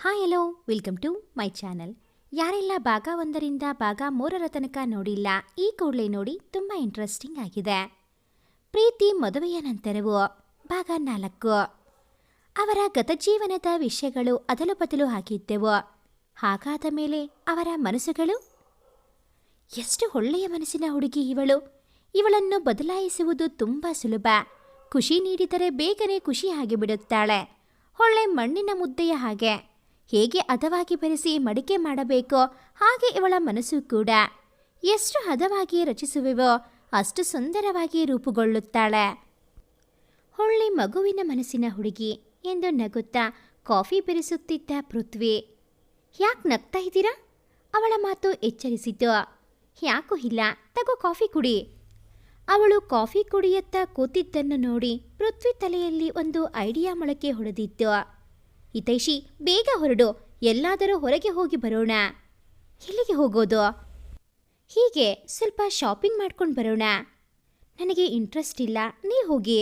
Hi hello welcome to my channel ಯಾರೆಲ್ಲ ಭಾಗ ಒಂದರಿಂದ ಭಾಗ ಮೂರರ ತನಕ ನೋಡಿಲ್ಲ, ಈ ಕೂಡಲೇ ನೋಡಿ ತುಂಬ ಇಂಟ್ರೆಸ್ಟಿಂಗ್ ಆಗಿದೆ. ಪ್ರೀತಿ ಮದುವೆಯ ನಂತರವು ಭಾಗ ನಾಲ್ಕು. ಅವರ ಗತಜೀವನದ ವಿಷಯಗಳು ಅದಲು ಬದಲು ಹಾಕಿದ್ದೆವು. ಹಾಗಾದ ಮೇಲೆ ಅವರ ಮನಸ್ಸುಗಳು? ಎಷ್ಟು ಒಳ್ಳೆಯ ಮನಸ್ಸಿನ ಹುಡುಗಿ ಇವಳು. ಇವಳನ್ನು ಬದಲಾಯಿಸುವುದು ತುಂಬ ಸುಲಭ. ಖುಷಿ ನೀಡಿದರೆ ಬೇಗನೆ ಖುಷಿಯಾಗಿ ಬಿಡುತ್ತಾಳೆ ಒಳ್ಳೆ ಮಣ್ಣಿನ ಮುದ್ದೆಯ ಹಾಗೆ. ಹೇಗೆ ಹದವಾಗಿ ಬೆರೆಸಿ ಮಡಿಕೆ ಮಾಡಬೇಕೋ ಹಾಗೆ ಇವಳ ಮನಸ್ಸು ಕೂಡ. ಎಷ್ಟು ಹದವಾಗಿ ರಚಿಸುವೆವೋ ಅಷ್ಟು ಸುಂದರವಾಗಿ ರೂಪುಗೊಳ್ಳುತ್ತಾಳೆ. ಹೊಳ್ಳಿ ಮಗುವಿನ ಮನಸ್ಸಿನ ಹುಡುಗಿ ಎಂದು ನಗುತ್ತಾ ಕಾಫಿ ಬೆರೆಸುತ್ತಿದ್ದ ಪೃಥ್ವಿ. ಯಾಕೆ ನಗ್ತಾ ಇದ್ದೀರಾ? ಅವಳ ಮಾತು ಎಚ್ಚರಿಸಿತು. ಯಾಕೂ ಇಲ್ಲ, ತಗೋ ಕಾಫಿ ಕುಡಿ. ಅವಳು ಕಾಫಿ ಕುಡಿಯತ್ತ ಕೂತಿದ್ದನ್ನು ನೋಡಿ ಪೃಥ್ವಿ ತಲೆಯಲ್ಲಿ ಒಂದು ಐಡಿಯಾ ಮೊಳಕೆ ಹೊಡೆದಿತ್ತು. ಹಿತೈಷಿ ಬೇಗ ಹೊರಡು, ಎಲ್ಲಾದರೂ ಹೊರಗೆ ಹೋಗಿ ಬರೋಣ. ಎಲ್ಲಿಗೆ ಹೋಗೋದು? ಹೀಗೆ ಸ್ವಲ್ಪ ಶಾಪಿಂಗ್ ಮಾಡ್ಕೊಂಡು ಬರೋಣ. ನನಗೆ ಇಂಟ್ರೆಸ್ಟ್ ಇಲ್ಲ, ನೀ ಹೋಗಿ.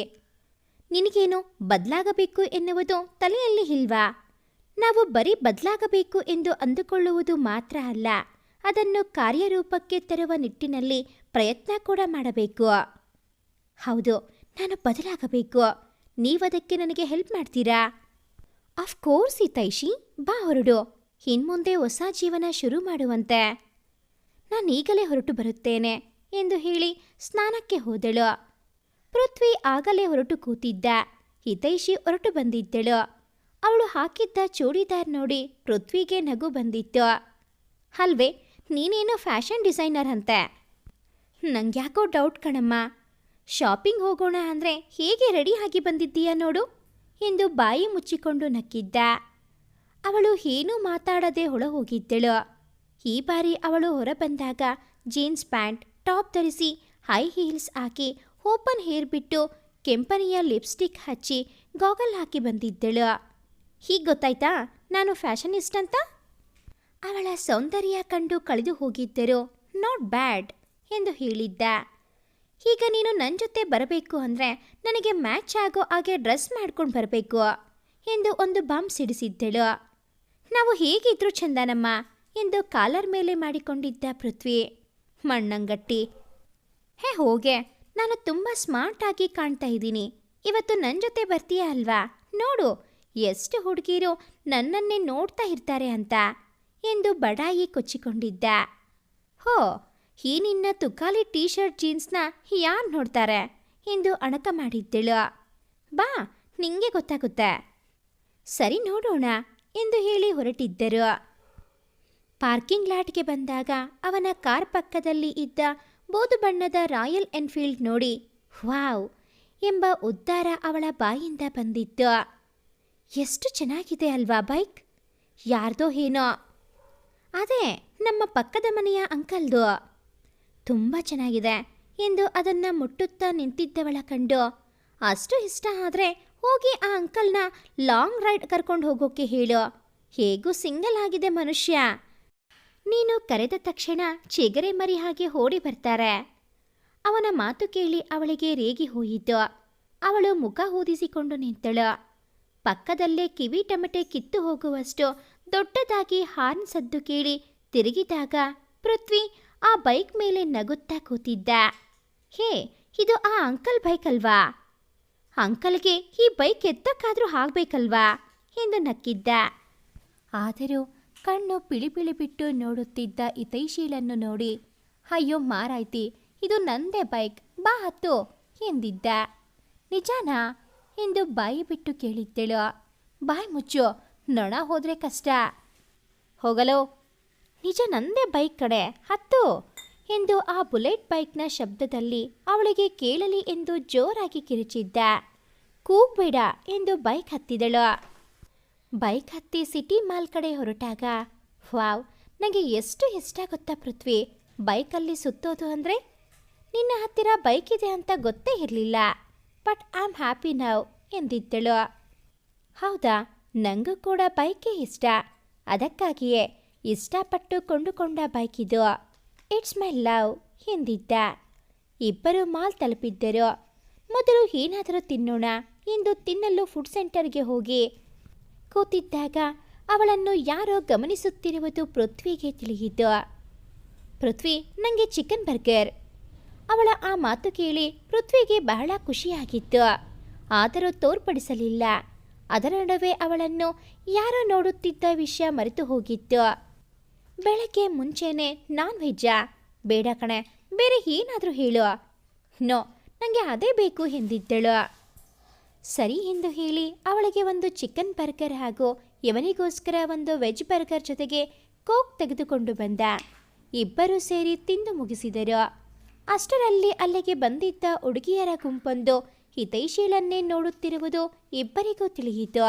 ನಿನಗೇನು ಬದಲಾಗಬೇಕು ಎನ್ನುವುದು ತಲೆಯಲ್ಲಿ ಇಲ್ವಾ? ನಾವು ಬರೀ ಬದಲಾಗಬೇಕು ಎಂದು ಅಂದುಕೊಳ್ಳುವುದು ಮಾತ್ರ ಅಲ್ಲ, ಅದನ್ನು ಕಾರ್ಯರೂಪಕ್ಕೆ ತರುವ ನಿಟ್ಟಿನಲ್ಲಿ ಪ್ರಯತ್ನ ಕೂಡ ಮಾಡಬೇಕು. ಹೌದು, ನಾನು ಬದಲಾಗಬೇಕು. ನೀವದಕ್ಕೆ ನನಗೆ ಹೆಲ್ಪ್ ಮಾಡ್ತೀರಾ? ಕೋರ್ಸ್ ಹಿತೈಷಿ. ಬಾ ಹೊರಡು. ಇನ್ಮುಂದೆ ಹೊಸ ಜೀವನ ಶುರು ಮಾಡುವಂತೆ. ನಾನೀಗಲೇ ಹೊರಟು ಬರುತ್ತೇನೆ ಎಂದು ಹೇಳಿ ಸ್ನಾನಕ್ಕೆ ಹೋದಳು. ಪೃಥ್ವಿ ಆಗಲೇ ಹೊರಟು ಕೂತಿದ್ದ. ಹಿತೈಷಿ ಹೊರಟು ಬಂದಿದ್ದಳು. ಅವಳು ಹಾಕಿದ್ದ ಚೂಡಿದಾರ್ ನೋಡಿ ಪೃಥ್ವಿಗೆ ನಗು ಬಂದಿತ್ತು. ಅಲ್ವೇ, ನೀನೇನೋ ಫ್ಯಾಷನ್ ಡಿಸೈನರ್ ಅಂತೆ. ನಂಗ್ಯಾಕೋ ಡೌಟ್ ಕಣಮ್ಮ. ಶಾಪಿಂಗ್ ಹೋಗೋಣ ಅಂದರೆ ಹೇಗೆ ರೆಡಿ ಆಗಿ ಬಂದಿದ್ದೀಯಾ ನೋಡು. ಎಂದು ಬಾಯಿ ಮುಚ್ಚಿಕೊಂಡು ನಕ್ಕಿದ್ದ. ಅವಳು ಏನೂ ಮಾತಾಡದೆ ಹೊಳ ಹೋಗಿದ್ದಳು ಈ ಬಾರಿ ಅವಳು ಹೊರಬಂದಾಗ ಜೀನ್ಸ್ ಪ್ಯಾಂಟ್, ಟಾಪ್ ಧರಿಸಿ ಹೈ ಹೀಲ್ಸ್ ಹಾಕಿ ಓಪನ್ ಹೇರ್ ಬಿಟ್ಟು ಕೆಂಪನೆಯ ಲಿಪ್ಸ್ಟಿಕ್ ಹಚ್ಚಿ ಗಾಗಲ್ ಹಾಕಿ ಬಂದಿದ್ದಳು. ಹೀಗೆ ಗೊತ್ತಾಯ್ತಾ? ನಾನು ಫ್ಯಾಷನಿಸ್ಟ್ ಅಂತ? ಅವಳ ಸೌಂದರ್ಯ ಕಂಡು ಕಳೆದು ಹೋಗಿದ್ದರು ನಾಟ್ ಬ್ಯಾಡ್ ಎಂದು ಹೇಳಿದ್ದ. ಈಗ ನೀನು ನನ್ನ ಜೊತೆ ಬರಬೇಕು ಅಂದರೆ ನನಗೆ ಮ್ಯಾಚ್ ಆಗೋ ಹಾಗೆ ಡ್ರೆಸ್ ಮಾಡ್ಕೊಂಡು ಬರಬೇಕು ಎಂದು ಒಂದು ಬಾಂಬ್ ಸಿಡಿಸಿದ್ದಳು. ನಾವು ಹೇಗಿದ್ರು ಚಂದನಮ್ಮ ಎಂದು ಕಾಲರ್ ಮೇಲೆ ಮಾಡಿಕೊಂಡಿದ್ದ ಪೃಥ್ವಿ. ಮಣ್ಣಂಗಟ್ಟಿ. ಹೇ, ಹೋಗೆ. ನಾನು ತುಂಬ ಸ್ಮಾರ್ಟ್ ಆಗಿ ಕಾಣ್ತಾ ಇದ್ದೀನಿ. ಇವತ್ತು ನನ್ನ ಜೊತೆ ಬರ್ತೀಯ ಅಲ್ವಾ? ನೋಡು. ಎಷ್ಟು ಹುಡುಗಿರು ನನ್ನನ್ನೇ ನೋಡ್ತಾ ಇರ್ತಾರೆ ಅಂತ. ಎಂದು ಬಡಾಯಿ ಕೊಚ್ಚಿಕೊಂಡಿದ್ದ. ಹೋ ಈ ನಿನ್ನ ತುಕಾಲಿ ಟೀ ಶರ್ಟ್ ಜೀನ್ಸ್ನ ಯಾರು ನೋಡ್ತಾರೆ? ಎಂದು ಅಣಕ ಮಾಡಿದ್ದಳು. ಬಾ, ನಿಂಗೆ ಗೊತ್ತಾಗುತ್ತೆ. ಸರಿ ನೋಡೋಣ, ಎಂದು ಹೇಳಿ ಹೊರಟಿದ್ದರು. ಪಾರ್ಕಿಂಗ್ ಲಾಟ್ಗೆ ಬಂದಾಗ ಅವನ ಕಾರ್ ಪಕ್ಕದಲ್ಲಿ ಇದ್ದ ಬೋದು ಬಣ್ಣದ ರಾಯಲ್ ಎನ್ಫೀಲ್ಡ್ ನೋಡಿ ವಾವ್ ಎಂಬ ಉದ್ಧಾರ ಅವಳ ಬಾಯಿಂದ ಬಂದಿತ್ತು. ಎಷ್ಟು ಚೆನ್ನಾಗಿದೆ ಅಲ್ವಾ ಬೈಕ್? ಯಾರ್ದೋ ಏನೋ. ಅದೇ, ನಮ್ಮ ಪಕ್ಕದ ಮನೆಯ ಅಂಕಲ್ದು. ತುಂಬ ಚೆನ್ನಾಗಿದೆ ಎಂದು ಅದನ್ನು ಮುಟ್ಟುತ್ತಾ ನಿಂತಿದ್ದವಳ ಕಂಡು. ಅಷ್ಟು ಇಷ್ಟ ಆದರೆ ಹೋಗಿ ಆ ಅಂಕಲ್ನ ಲಾಂಗ್ ರೈಡ್ ಕರ್ಕೊಂಡು ಹೋಗೋಕೆ ಹೇಳು. ಹೇಗೂ ಸಿಂಗಲ್ ಆಗಿದೆ ಮನುಷ್ಯ. ನೀನು ಕರೆದ ತಕ್ಷಣ ಚಿಗರೆ ಮರಿ ಹಾಗೆ ಓಡಿ ಬರ್ತಾರೆ. ಅವನ ಮಾತು ಕೇಳಿ ಅವಳಿಗೆ ರೇಗಿ ಹೋಯಿತು. ಅವಳು ಮುಖ ಊದಿಸಿಕೊಂಡು ನಿಂತಳು. ಪಕ್ಕದಲ್ಲೇ ಕಿವಿ ಟಮಟೆ ಕಿತ್ತು ಹೋಗುವಷ್ಟು ದೊಡ್ಡದಾಗಿ ಹಾರ್ನ್ ಸದ್ದು ಕೇಳಿ ತಿರುಗಿದಾಗ, ಪೃಥ್ವಿ ಆ ಬೈಕ್ ಮೇಲೆ ನಗುತ್ತಾ ಕೂತಿದ್ದ. ಹೇ, ಇದು ಆ ಅಂಕಲ್ ಬೈಕ್ ಅಲ್ವಾ ಅಂಕಲ್ಗೆ ಈ ಬೈಕ್ ಎತ್ತಕ್ಕಾದ್ರೂ ಆಗ್ಬೇಕಲ್ವಾ? ಎಂದು ನಕ್ಕಿದ್ದ. ಆದರೂ ಕಣ್ಣು ಪಿಳಿಪಿಳಿ ಬಿಟ್ಟು ನೋಡುತ್ತಿದ್ದ ಇತೈಶೀಲನ್ನು ನೋಡಿ, ಅಯ್ಯೋ ಮಾರಾಯ್ತಿ, ಇದು ನಂದೇ ಬೈಕ್, ಬಾ ಹತ್ತು, ಎಂದಿದ್ದ. ನಿಜಾನಾ? ಎಂದು ಬಾಯಿ ಬಿಟ್ಟು ಕೇಳಿದ್ದಳು. ಬಾಯಿ ಮುಚ್ಚು, ನೊಣ ಹೋದ್ರೆ ಕಷ್ಟ. ಹೋಗಲೋ ನಿಜ ನಂದೇ ಬೈಕ್ ಕಡೆ ಹತ್ತು? ಎಂದು ಆ ಬುಲೆಟ್ ಬೈಕ್ನ ಶಬ್ದದಲ್ಲಿ ಅವಳಿಗೆ ಕೇಳಲಿ ಎಂದು ಜೋರಾಗಿ ಕಿರಿಚಿದ್ದ. ಕೂಗ್ಬೇಡ ಎಂದು ಬೈಕ್ ಹತ್ತಿದಳು. ಬೈಕ್ ಹತ್ತಿ ಸಿಟಿ ಮಾಲ್ ಕಡೆ ಹೊರಟಾಗ, ವಾವ್ ನನಗೆ ಎಷ್ಟು ಇಷ್ಟ ಗೊತ್ತಾ ಪೃಥ್ವಿ, ಬೈಕಲ್ಲಿ ಸುತ್ತೋದು ಅಂದರೆ? ನಿನ್ನ ಹತ್ತಿರ ಬೈಕ್ ಇದೆ ಅಂತ ಗೊತ್ತೇ ಇರಲಿಲ್ಲ. But I am happy now, ಎಂದಿದ್ದಳು. ಹೌದಾ ನನಗೂ ಕೂಡ ಬೈಕೇ ಇಷ್ಟ. ಅದಕ್ಕಾಗಿಯೇ ಇಷ್ಟಪಟ್ಟು ಕೊಂಡುಕೊಂಡ ಬೈಕ್ ಇದು ಇಟ್ಸ್ ಮೈ ಲವ್ ಎಂದಿದ್ದ. ಇಬ್ಬರು ಮಾಲ್ ತಲುಪಿದ್ದರು. ಮೊದಲು ಏನಾದರೂ ತಿನ್ನೋಣ, ಎಂದು ತಿನ್ನಲು ಫುಡ್ ಸೆಂಟರ್ಗೆ ಹೋಗಿ ಕೂತಿದ್ದಾಗ ಅವಳನ್ನು ಯಾರೋ ಗಮನಿಸುತ್ತಿರುವುದು ಪೃಥ್ವಿಗೆ ತಿಳಿಯಿತು. ಪೃಥ್ವಿ ನನಗೆ ಚಿಕನ್ ಬರ್ಗರ್ ಅವಳ ಆ ಮಾತು ಕೇಳಿ ಪೃಥ್ವಿಗೆ ಬಹಳ ಖುಷಿಯಾಗಿತ್ತು. ಆದರೂ ತೋರ್ಪಡಿಸಲಿಲ್ಲ. ಅದರ ನಡುವೆ ಅವಳನ್ನು ಯಾರೋ ನೋಡುತ್ತಿದ್ದ ವಿಷಯ ಮರೆತು ಹೋಗಿತ್ತು. ಬೆಳಗ್ಗೆ ಮುಂಚೆನೆ ನಾನ್ ವೆಜ್ಜಾ ಬೇಡ ಕಣೆ, ಬೇರೆ ಏನಾದರೂ ಹೇಳು. ನೋ ನನಗೆ ಅದೇ ಬೇಕು ಎಂದಿದ್ದಳು. ಸರಿ ಎಂದು ಹೇಳಿ ಅವಳಿಗೆ ಒಂದು ಚಿಕನ್ ಬರ್ಗರ್ ಹಾಗೂ ಇವನಿಗೋಸ್ಕರ ಒಂದು ವೆಜ್ ಬರ್ಗರ್ ಜೊತೆಗೆ ಕೋಕ್ ತೆಗೆದುಕೊಂಡು ಬಂದ. ಇಬ್ಬರೂ ಸೇರಿ ತಿಂದು ಮುಗಿಸಿದರು. ಅಷ್ಟರಲ್ಲಿ ಅಲ್ಲಿಗೆ ಬಂದಿದ್ದ ಹುಡುಗಿಯರ ಗುಂಪೊಂದು ಹಿತೈಶೀಲನ್ನೇ ನೋಡುತ್ತಿರುವುದು ಇಬ್ಬರಿಗೂ ತಿಳಿಯಿತು.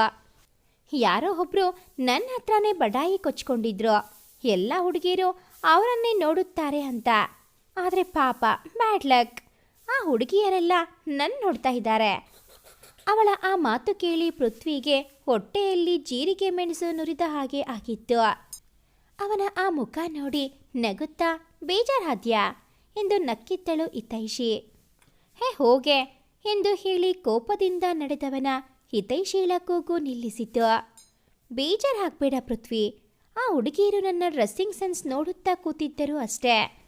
ಯಾರೋ ಒಬ್ರು ನನ್ನ ಹತ್ರನೇ ಬಡಾಯಿ ಕೊಚ್ಕೊಂಡಿದ್ರು ಎಲ್ಲ ಹುಡುಗಿಯರು ಅವರನ್ನೇ ನೋಡುತ್ತಾರೆ ಅಂತ. ಆದರೆ ಪಾಪ ಬ್ಯಾಡ್ ಲಕ್ ಆ ಹುಡುಗಿಯರೆಲ್ಲ ನನ್ನ ನೋಡ್ತಾ ಇದ್ದಾರೆ. ಅವಳ ಆ ಮಾತು ಕೇಳಿ ಪೃಥ್ವಿಗೆ ಹೊಟ್ಟೆಯಲ್ಲಿ ಜೀರಿಗೆ ಮೆಣಸು ನುರಿದ ಹಾಗೆ ಆಗಿತ್ತು. ಅವನ ಆ ಮುಖ ನೋಡಿ ನಗುತ್ತಾ, ಬೇಜಾರಾದ್ಯಾ? ಎಂದು ನಕ್ಕಿತ್ತಳು ಹಿತೈಷಿ. ಹೇ ಹೋಗೆ ಎಂದು ಹೇಳಿ ಕೋಪದಿಂದ ನಡೆದವನ ಹಿತೈಷೀಳ ಕೂಗು ನಿಲ್ಲಿಸಿತು. ಬೇಜಾರಾಗ್ಬೇಡ ಪೃಥ್ವಿ ಆ ಹುಡುಗಿಯರು ನನ್ನ ಡ್ರೆಸ್ಸಿಂಗ್ ಸೆನ್ಸ್ ನೋಡುತ್ತಾ ಕೂತಿದ್ದರು ಅಷ್ಟೇ.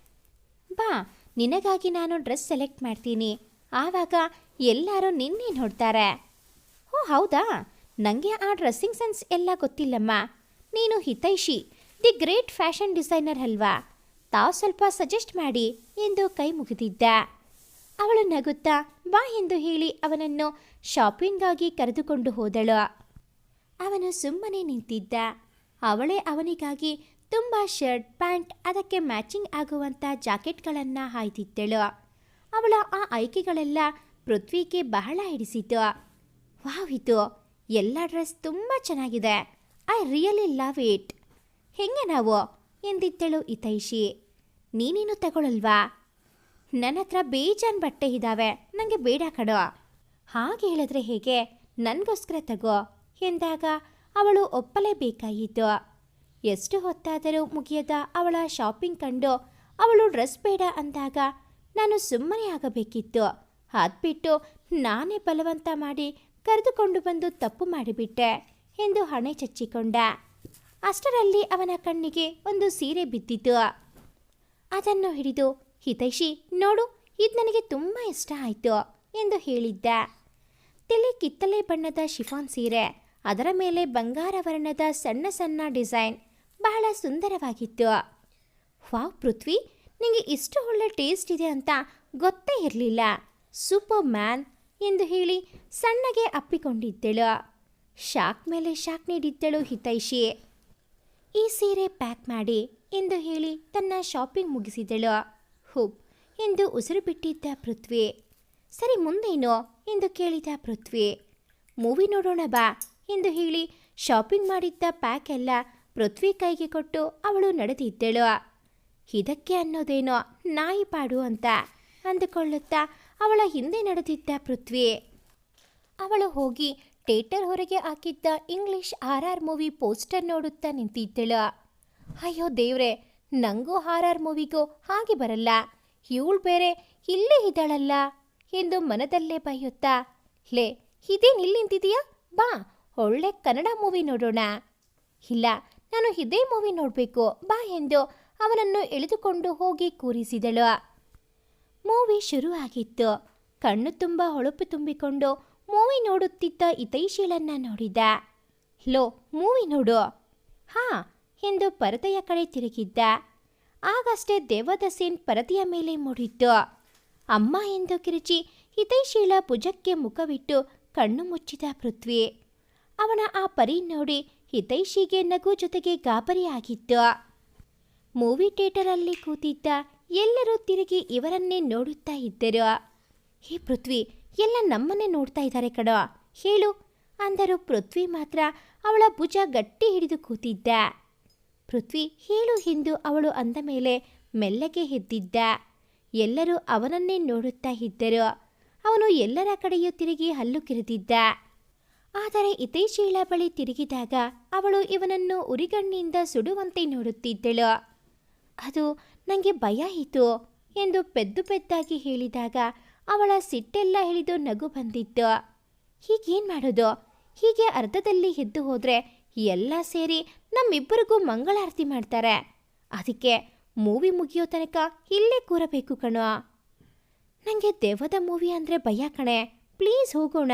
ಬಾ, ನಿನಗಾಗಿ ನಾನು ಡ್ರೆಸ್ ಸೆಲೆಕ್ಟ್ ಮಾಡ್ತೀನಿ. ಆವಾಗ ಎಲ್ಲರೂ ನಿನ್ನೆ ನೋಡ್ತಾರೆ. ಓ, ಹೌದಾ? ನನಗೆ ಆ ಡ್ರೆಸ್ಸಿಂಗ್ ಸೆನ್ಸ್ ಎಲ್ಲ ಗೊತ್ತಿಲ್ಲಮ್ಮ. ನೀನು Hitaishi, the great fashion designer ಅಲ್ವಾ? ತಾವು ಸ್ವಲ್ಪ ಸಜೆಸ್ಟ್ ಮಾಡಿ ಎಂದು ಕೈ ಮುಗಿದಿದ್ದ. ಅವಳು ನಗುತ್ತಾ ಬಾ ಎಂದು ಹೇಳಿ ಅವನನ್ನು ಶಾಪಿಂಗ್ಗಾಗಿ ಕರೆದುಕೊಂಡು ಹೋದಳು. ಅವನು ಸುಮ್ಮನೆ ನಿಂತಿದ್ದ. ಅವಳೇ ಅವನಿಗಾಗಿ ತುಂಬ ಶರ್ಟ್, ಪ್ಯಾಂಟ್, ಅದಕ್ಕೆ ಮ್ಯಾಚಿಂಗ್ ಆಗುವಂಥ ಜಾಕೆಟ್ಗಳನ್ನು ಹಾಯ್ದಿದ್ದಳು. ಅವಳ ಆ ಆಯ್ಕೆಗಳೆಲ್ಲ ಪೃಥ್ವಿಗೆ ಬಹಳ ಹಿಡಿಸಿತು ವಾವ್ ಇದು, ಎಲ್ಲ ಡ್ರೆಸ್ ತುಂಬ ಚೆನ್ನಾಗಿದೆ. I really love it. ಹೆಂಗೆ ನಾವು? ಎಂದಿದ್ದಳು ಹಿತೈಷಿ. ನೀನೇನು ತಗೊಳಲ್ವಾ? ನನ್ನ ಹತ್ರ ಬೇಜಾನ್ ಬಟ್ಟೆ ಇದ್ದಾವೆ ನನಗೆ ಬೇಡ ಕಡೋ ಹಾಗೆ ಹೇಳಿದ್ರೆ ಹೇಗೆ? ನನಗೋಸ್ಕರ ತಗೋ, ಎಂದಾಗ ಅವಳು ಒಪ್ಪಲೇಬೇಕಾಯಿತು. ಎಷ್ಟು ಹೊತ್ತಾದರೂ ಮುಗಿಯದ ಅವಳ ಶಾಪಿಂಗ್ ಕಂಡು ಅವಳು ಡ್ರೆಸ್ ಬೇಡ ಅಂದಾಗ ನಾನು ಸುಮ್ಮನೆ ಆಗಬೇಕಿತ್ತು. ಅದ್ಬಿಟ್ಟು ನಾನೇ ಬಲವಂತ ಮಾಡಿ ಕರೆದುಕೊಂಡು ಬಂದು ತಪ್ಪು ಮಾಡಿಬಿಟ್ಟೆ ಎಂದು ಹಣೆ ಚಚ್ಚಿಕೊಂಡ. ಅಷ್ಟರಲ್ಲಿ ಅವನ ಕಣ್ಣಿಗೆ ಒಂದು ಸೀರೆ ಬಿದ್ದಿತು. ಅದನ್ನು ಹಿಡಿದು, ಹಿತೈಷಿ, ನೋಡು, ಇದು ನನಗೆ ತುಂಬ ಇಷ್ಟ ಆಯಿತು ಎಂದು ಹೇಳಿದ್ದ. ತಿಳಿ ಕಿತ್ತಲೆ ಬಣ್ಣದ ಶಿಫಾನ್ ಸೀರೆ ಅದರ ಮೇಲೆ ಬಂಗಾರ ವರ್ಣದ ಸಣ್ಣ ಸಣ್ಣ ಡಿಸೈನ್ ಬಹಳ ಸುಂದರವಾಗಿತ್ತು. ವಾವ್ ಪೃಥ್ವಿ ನಿಮಗೆ ಇಷ್ಟು ಒಳ್ಳೆ ಟೇಸ್ಟ್ ಇದೆ ಅಂತ ಗೊತ್ತೇ ಇರಲಿಲ್ಲ. ಸೂಪರ್ ಮ್ಯಾನ್ ಎಂದು ಹೇಳಿ ಸಣ್ಣಗೆ ಅಪ್ಪಿಕೊಂಡಿದ್ದಳು. ಶಾಕ್ ಮೇಲೆ ಶಾಕ್ ನೀಡಿದ್ದಳು ಹಿತೈಷಿ. ಈ ಸೀರೆ ಪ್ಯಾಕ್ ಮಾಡಿ ಎಂದು ಹೇಳಿ ತನ್ನ ಶಾಪಿಂಗ್ ಮುಗಿಸಿದಳು. ಹುಬ್ ಎಂದು ಉಸಿರು ಬಿಟ್ಟಿದ್ದ ಪೃಥ್ವಿ. ಸರಿ ಮುಂದೇನು? ಎಂದು ಕೇಳಿದ ಪೃಥ್ವಿ. ಮೂವಿ ನೋಡೋಣ ಬಾ. ಎಂದು ಹೇಳಿ ಶಾಪಿಂಗ್ ಮಾಡಿದ್ದ ಪ್ಯಾಕ್ ಎಲ್ಲ ಪೃಥ್ವಿ ಕೈಗೆ ಕೊಟ್ಟು ಅವಳು ನಡೆದಿದ್ದಳು. ಇದಕ್ಕೆ ಅನ್ನೋದೇನೋ ನಾಯಿ ಪಾಡು ಅಂತ ಅಂದುಕೊಳ್ಳುತ್ತಾ ಅವಳ ಹಿಂದೆ ನಡೆದಿದ್ದ ಪೃಥ್ವಿ. ಅವಳು ಹೋಗಿ ಥೇಟರ್ ಹೊರಗೆ ಹಾಕಿದ್ದ English R R movie poster ನೋಡುತ್ತಾ ನಿಂತಿದ್ದಳು. ಅಯ್ಯೋ ದೇವ್ರೆ, ನಂಗೂ ಆರ್ ಆರ್ ಮೂವಿಗೂ ಹಾಗೆ ಬರಲ್ಲ. ಇವಳು ಬೇರೆ ಇಲ್ಲೇ ಇದ್ದಾಳಲ್ಲ ಎಂದು ಮನದಲ್ಲೇ ಬೈಯುತ್ತಾ, ಲೇ, ಇದೇನು ಇಲ್ಲಿ ನಿಂತಿದೀಯಾ ಬಾ ಒಳ್ಳೆ ಕನ್ನಡ ಮೂವಿ ನೋಡೋಣ. ಇಲ್ಲ, ನಾನು ಇದೇ ಮೂವಿ ನೋಡಬೇಕು. ಬಾ ಎಂದು ಅವನನ್ನು ಎಳೆದುಕೊಂಡು ಹೋಗಿ ಕೂರಿಸಿದಳು. ಮೂವಿ ಶುರು ಆಗಿತ್ತು. ಕಣ್ಣು ತುಂಬ ಹೊಳಪು ತುಂಬಿಕೊಂಡು ಮೂವಿ ನೋಡುತ್ತಿದ್ದ ಹಿತೈಶೀಲನ್ನ ನೋಡಿದ. ಲೋ ಮೂವಿ ನೋಡು. ಹಾ, ಎಂದು ಪರತೆಯ ಕಡೆ ತಿರುಗಿದ್ದ. ಆಗಷ್ಟೇ ದೇವದಸೇನ್ ಪರತೆಯ ಮೇಲೆ ಮೂಡಿತ್ತು. ಅಮ್ಮ ಎಂದು ಕಿರುಚಿ ಹಿತೈಶೀಲ ಭುಜಕ್ಕೆ ಮುಖವಿಟ್ಟು ಕಣ್ಣು ಮುಚ್ಚಿದ ಪೃಥ್ವಿ. ಅವನ ಆ ಪರಿ ನೋಡಿ ಹಿತೈಷಿಗೆ ನಗು ಜೊತೆಗೆ ಗಾಬರಿಯಾಗಿತ್ತು ಮೂವಿ ಥಿಯೇಟರಲ್ಲಿ ಕೂತಿದ್ದ ಎಲ್ಲರೂ ತಿರುಗಿ ಇವರನ್ನೇ ನೋಡುತ್ತಾ ಇದ್ದರು. ಹೇ ಪೃಥ್ವಿ, ಎಲ್ಲ ನಮ್ಮನ್ನೇ ನೋಡ್ತಾ ಇದ್ದಾರೆ ಕಡ ಹೇಳು. ಅಂದರು ಪೃಥ್ವಿ ಮಾತ್ರ ಅವಳ ಭುಜ ಗಟ್ಟಿ ಹಿಡಿದು ಕೂತಿದ್ದ. ಪೃಥ್ವಿ, ಹೇಳು ಎಂದು ಅವಳು ಅಂದ ಮೇಲೆ ಮೆಲ್ಲಗೆ ಎದ್ದಿದ್ದ. ಎಲ್ಲರೂ ಅವನನ್ನೇ ನೋಡುತ್ತಾ ಇದ್ದರು. ಅವನು ಎಲ್ಲರ ಕಡೆಯೂ ತಿರುಗಿ ಹಲ್ಲು ಕಿರಿದಿದ್ದ. ಆದರೆ ಹಿತೈಶೀಲ ಬಳಿ ತಿರುಗಿದಾಗ ಅವಳು ಇವನನ್ನು ಉರಿಗಣ್ಣಿಂದ ಸುಡುವಂತೆ ನೋಡುತ್ತಿದ್ದಳು. ಅದು ನನಗೆ ಭಯ ಇತ್ತು ಎಂದು ಪೆದ್ದು ಪೆದ್ದಾಗಿ ಹೇಳಿದಾಗ ಅವಳ ಸಿಟ್ಟೆಲ್ಲ ಹಿಡಿದು ನಗು ಬಂದಿತ್ತು. ಹೀಗೇನು ಮಾಡೋದು? ಹೀಗೆ ಅರ್ಧದಲ್ಲಿ ಎದ್ದು ಹೋದರೆ ಎಲ್ಲ ಸೇರಿ ನಮ್ಮಿಬ್ಬರಿಗೂ ಮಂಗಳಾರತಿ ಮಾಡ್ತಾರೆ. ಅದಕ್ಕೆ ಮೂವಿ ಮುಗಿಯೋ ತನಕ ಇಲ್ಲೇ ಕೂರಬೇಕು ಕಣೋ. ನನಗೆ ದೇವದ ಮೂವಿ ಅಂದರೆ ಭಯ ಕಣೆ. ಪ್ಲೀಸ್ ಹೋಗೋಣ.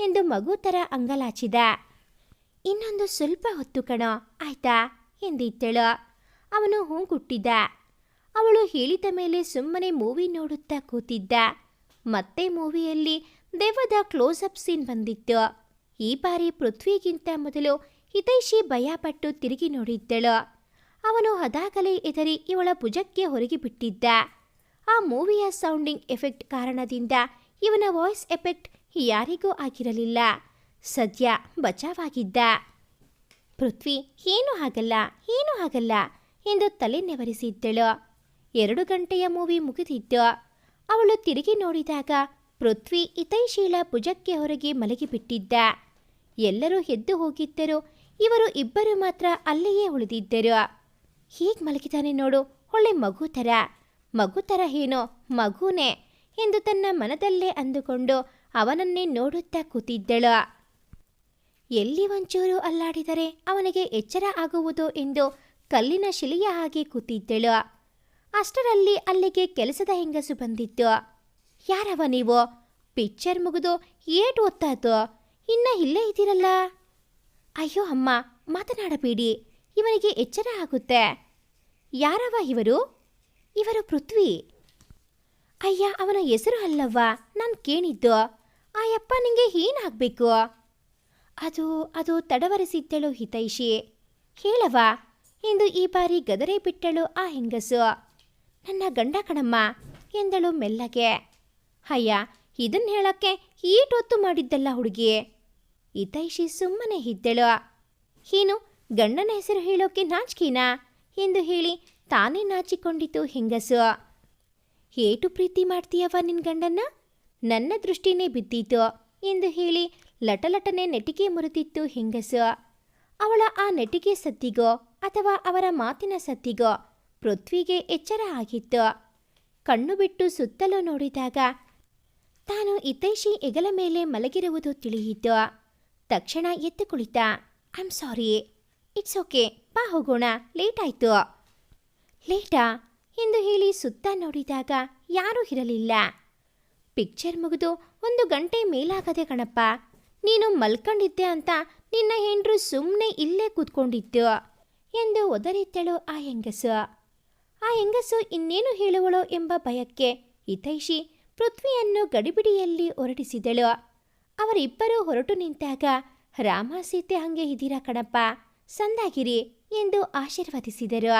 ಎಂದು ಮಗು ಥರ ಅಂಗಲಾಚಿದ. ಇನ್ನೊಂದು ಸ್ವಲ್ಪ ಹೊತ್ತು ಕಣೋ, ಆಯ್ತಾ? ಎಂದಿದ್ದಳು. ಅವನು ಹೂ ಕುಟ್ಟಿದ್ದ ಅವಳು ಹೇಳಿದ ಮೇಲೆ ಸುಮ್ಮನೆ ಮೂವಿ ನೋಡುತ್ತಾ ಕೂತಿದ್ದ. ಮತ್ತೆ ಮೂವಿಯಲ್ಲಿ ದೆವ್ವದ ಕ್ಲೋಸಪ್ ಸೀನ್ ಬಂದಿತ್ತು. ಈ ಬಾರಿ ಪೃಥ್ವಿಗಿಂತ ಮೊದಲು ಹಿತೈಷಿ ಭಯಪಟ್ಟು ತಿರುಗಿ ನೋಡಿದ್ದಳು. ಅವನು ಅದಾಗಲೇ ಎದರಿ ಇವಳ ಭುಜಕ್ಕೆ ಹೊರಗೆ ಬಿಟ್ಟಿದ್ದ. ಆ ಮೂವಿಯ ಸೌಂಡಿಂಗ್ ಎಫೆಕ್ಟ್ ಕಾರಣದಿಂದ ಇವನ ವಾಯ್ಸ್ ಎಫೆಕ್ಟ್ ಯಾರಿಗೂ ಆಗಿರಲಿಲ್ಲ. ಸದ್ಯ ಬಚಾವಾಗಿದ್ದ. ಪೃಥ್ವಿ, ಏನೂ ಆಗಲ್ಲ ಏನೂ ಆಗಲ್ಲ ಎಂದು ತಲೆ ನೆವರಿಸಿದ್ದಳು. ಎರಡು ಗಂಟೆಯ ಮೂವಿ ಮುಗಿದಿದ್ದು ಅವಳು ತಿರುಗಿ ನೋಡಿದಾಗ ಪೃಥ್ವಿ ಇತೈಶೀಲ ಭುಜಕ್ಕೆ ಹೊರಗೆ ಮಲಗಿಬಿಟ್ಟಿದ್ದ. ಎಲ್ಲರೂ ಎದ್ದು ಹೋಗಿದ್ದರು ಇವರು ಇಬ್ಬರು ಮಾತ್ರ ಅಲ್ಲಿಯೇ ಉಳಿದಿದ್ದರು. ಹೀಗೆ ಮಲಗಿದಾನೆ ನೋಡು, ಒಳ್ಳೆ ಮಗು ಥರ ಮಗು ಥರ ಏನೋ? ಮಗುನೇ ಎಂದು ತನ್ನ ಮನದಲ್ಲೇ ಅಂದುಕೊಂಡು ಅವನನ್ನೇ ನೋಡುತ್ತಾ ಕೂತಿದ್ದಳು. ಎಲ್ಲಿ ಒಂಚೂರು ಅಲ್ಲಾಡಿದರೆ ಅವನಿಗೆ ಎಚ್ಚರ ಆಗುವುದು ಎಂದು ಕಲ್ಲಿನ ಶಿಲೆಯ ಹಾಗೆ ಕೂತಿದ್ದಳು. ಅಷ್ಟರಲ್ಲಿ ಅಲ್ಲಿಗೆ ಕೆಲಸದ ಹೆಂಗಸು ಬಂದಿತ್ತು. ಯಾರವ ನೀವು? ಪಿಕ್ಚರ್ ಮುಗಿದು ಏಟು ಒತ್ತಾತು ಇನ್ನ ಇಲ್ಲೇ ಇದ್ದೀರಲ್ಲ? ಅಯ್ಯೋ ಅಮ್ಮ, ಮಾತನಾಡಬೇಡಿ. ಇವನಿಗೆ ಎಚ್ಚರ ಆಗುತ್ತೆ. ಯಾರವ ಇವರು? ಇವರು ಪೃಥ್ವಿ. ಅಯ್ಯ, ಅವನ ಹೆಸರು ಅಲ್ಲವ್ವ. ನಾನು ಕೇಳಿದ್ದು. ಆ ಯಪ್ಪ ನಿಂಗೆ ಏನಾಗಬೇಕು ಅದು ಅದು ತಡವರಿಸಿದ್ದಳು ಹಿತೈಷಿ. ಹೇಳವ ಎಂದು ಈ ಬಾರಿ ಗದರೆ ಬಿಟ್ಟಳು ಆ ಹೆಂಗಸು? ನನ್ನ ಗಂಡ ಕಣಮ್ಮ, ಎಂದಳು ಮೆಲ್ಲಗೆ. ಅಯ್ಯ ಇದನ್ನ ಹೇಳಕ್ಕೆ ಈಟೊತ್ತು ಮಾಡಿದ್ದಲ್ಲ ಹುಡುಗಿ. ಹಿತೈಷಿ ಸುಮ್ಮನೆ ಇದ್ದಳು. ಏನು, ಗಂಡನ ಹೆಸರು ಹೇಳೋಕೆ ನಾಚಿಕೆನಾ? ಎಂದು ಹೇಳಿ ತಾನೇ ನಾಚಿಕೊಂಡಿತು ಹೆಂಗಸು. ಏಟು ಪ್ರೀತಿ ಮಾಡ್ತೀಯವ ನಿನ್ ಗಂಡನ್ನ? ನನ್ನ ದೃಷ್ಟಿನೇ ಬಿದ್ದಿತು ಎಂದು ಹೇಳಿ ಲಟಲಟನೆ ನೆಟಿಗೆ ಮುರಿದಿತ್ತು ಹೆಂಗಸು. ಅವಳ ಆ ನೆಟಿಗೆ ಸತ್ತಿಗೋ ಅಥವಾ ಅವರ ಮಾತಿನ ಸತ್ತಿಗೋ ಪೃಥ್ವಿಗೆ ಎಚ್ಚರ ಆಗಿತ್ತು. ಕಣ್ಣು ಬಿಟ್ಟು ಸುತ್ತಲೂ ನೋಡಿದಾಗ ತಾನು ಇತೈಷಿ ಎಗಲ ಮೇಲೆ ಮಲಗಿರುವುದು ತಿಳಿಯಿತು. ತಕ್ಷಣ ಎದ್ದು ಕುಳಿತ. ಐಮ್ ಸಾರಿ ಇಟ್ಸ್ ಓಕೆ ಬಾ ಹೋಗೋಣ. ಲೇಟ್ ಆಯ್ತು. ಲೇಟಾ? ಎಂದು ಹೇಳಿ ಸುತ್ತ ನೋಡಿದಾಗ ಯಾರೂ ಇರಲಿಲ್ಲ. ಪಿಕ್ಚರ್ ಮುಗಿದು ಒಂದು ಗಂಟೆ ಮೇಲಾಗದೆ ಕಣಪ್ಪ. ನೀನು ಮಲ್ಕೊಂಡಿದ್ದೆ ಅಂತ ನಿನ್ನ ಹೆಂಡ್ರು ಸುಮ್ಮನೆ ಇಲ್ಲೇ ಕೂತ್ಕೊಂಡಿತ್ತು ಎಂದು ಒದರಿದ್ದಳು ಆ ಹೆಂಗಸು. ಆ ಹೆಂಗಸು ಇನ್ನೇನು ಹೇಳುವಳೋ ಎಂಬ ಭಯಕ್ಕೆ ಹಿತೈಷಿ ಪೃಥ್ವಿಯನ್ನು ಗಡಿಬಿಡಿಯಲ್ಲಿ ಹೊರಡಿಸಿದಳು ಅವರಿಬ್ಬರೂ ಹೊರಟು ನಿಂತಾಗ, ರಾಮ ಸೀತೆ ಹಂಗೆ ಇದ್ದೀರಾ ಕಣಪ್ಪ, ಸಂದಾಗಿರಿ ಎಂದು ಆಶೀರ್ವದಿಸಿದರು.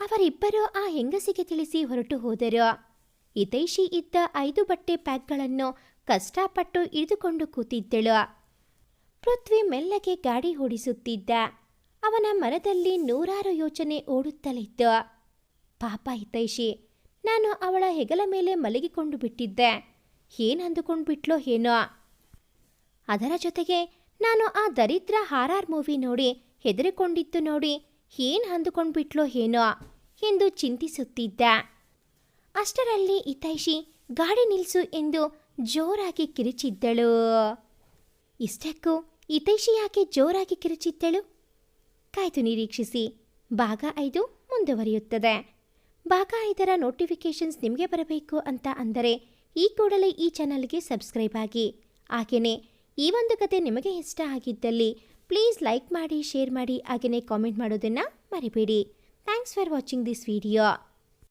ಅವರಿಬ್ಬರೂ ಆ ಹೆಂಗಸಿಗೆ ತಿಳಿಸಿ ಹೊರಟು ಹೋದರು. ಹಿತೈಷಿ ಇದ್ದ ಐದು ಬಟ್ಟೆ ಪ್ಯಾಕ್ಗಳನ್ನು ಕಷ್ಟಪಟ್ಟು ಹಿಡಿದುಕೊಂಡು ಕೂತಿದ್ದಳು. ಪೃಥ್ವಿ ಮೆಲ್ಲಗೆ ಗಾಡಿ ಓಡಿಸುತ್ತಿದ್ದ. ಅವನ ಮನದಲ್ಲಿ ನೂರಾರು ಯೋಚನೆ ಓಡುತ್ತಲಿದ್ದ ಪಾಪ ಹಿತೈಷಿ, ನಾನು ಅವಳ ಹೆಗಲ ಮೇಲೆ ಮಲಗಿಕೊಂಡು ಬಿಟ್ಟಿದ್ದೆ. ಏನಂದುಕೊಂಡು ಬಿಟ್ಲೋ ಏನೋ. ಅದರ ಜೊತೆಗೆ ನಾನು ಆ ದರಿದ್ರ ಹಾರಾರ್ ಮೂವಿ ನೋಡಿ, ಹೆದರಿಕೊಂಡಿದ್ದು ನೋಡಿ, ಏನು ಅಂದುಕೊಂಡ್ಬಿಟ್ಲೋ ಏನೋ ಎಂದು ಚಿಂತಿಸುತ್ತಿದ್ದ. ಅಷ್ಟರಲ್ಲಿ ಹಿತೈಷಿ ಗಾಡಿ ನಿಲ್ಲಿಸು ಎಂದು ಜೋರಾಗಿ ಕಿರಿಚಿದ್ದಳು. ಇಷ್ಟಕ್ಕೂ ಹಿತೈಷಿ ಯಾಕೆ ಜೋರಾಗಿ ಕಿರಿಚಿದ್ದಳು? ಕಾಯ್ತು ನಿರೀಕ್ಷಿಸಿ. ಭಾಗ ಐದು ಮುಂದುವರಿಯುತ್ತದೆ. ಭಾಗ ಐದರ ನೋಟಿಫಿಕೇಷನ್ಸ್ ನಿಮಗೆ ಬರಬೇಕು ಅಂತ ಅಂದರೆ ಈ ಕೂಡಲೇ ಈ ಚಾನಲ್ಗೆ ಸಬ್ಸ್ಕ್ರೈಬ್ ಆಗಿ. ಹಾಗೆಯೇ ಈ ಒಂದು ಕತೆ ನಿಮಗೆ ಇಷ್ಟ ಆಗಿದ್ದಲ್ಲಿ ಪ್ಲೀಸ್ ಲೈಕ್ ಮಾಡಿ, ಶೇರ್ ಮಾಡಿ, ಹಾಗೆಯೇ ಕಾಮೆಂಟ್ ಮಾಡೋದನ್ನು ಮರಿಬೇಡಿ. Thanks for watching this video.